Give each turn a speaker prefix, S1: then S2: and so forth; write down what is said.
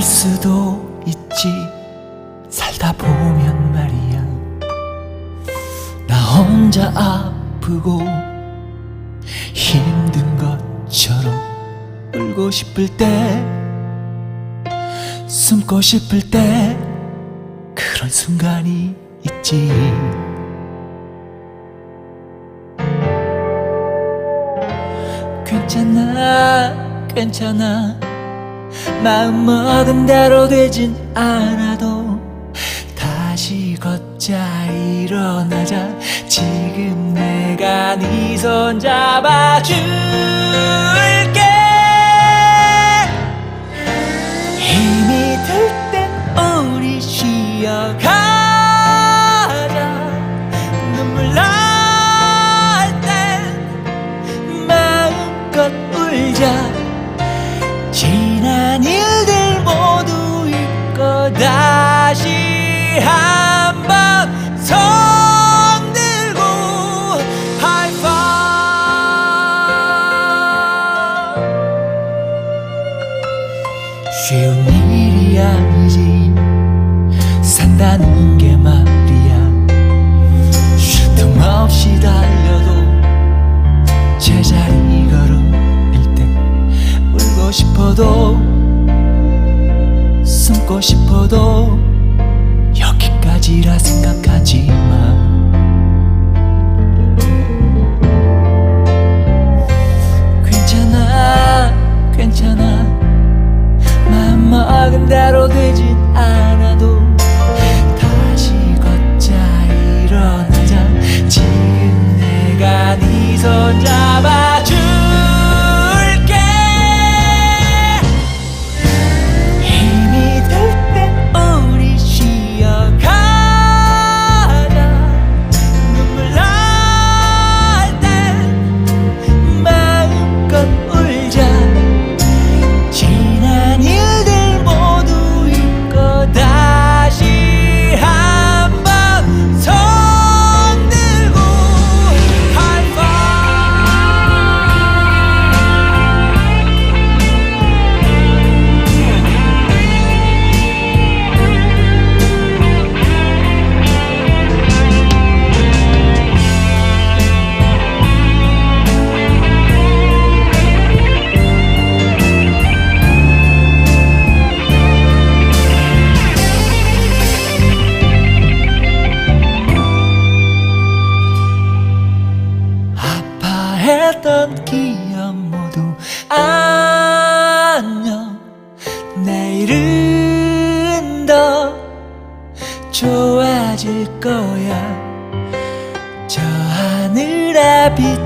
S1: 그럴 수도 있지. 살다 보면 말이야. 나 혼자 아프고 힘든 것처럼 울고 싶을 때 숨고 싶을 때 그런 순간이 있지. 괜찮아 괜찮아 마음 먹은 대로 되진 않아도 다시 걷자 일어나자. 지금 내가 네 손 잡아줄 한번 손 들고 하이파이브 쉬운 일이 아니지. 산다는 게 말이야. 쉴 틈 없이 달려도 제자리 걸음일 때 울고 싶어도 숨고 싶어도 여기까지라 생각하지 마 내일은 더 좋아질 거야. 저 하늘에 빛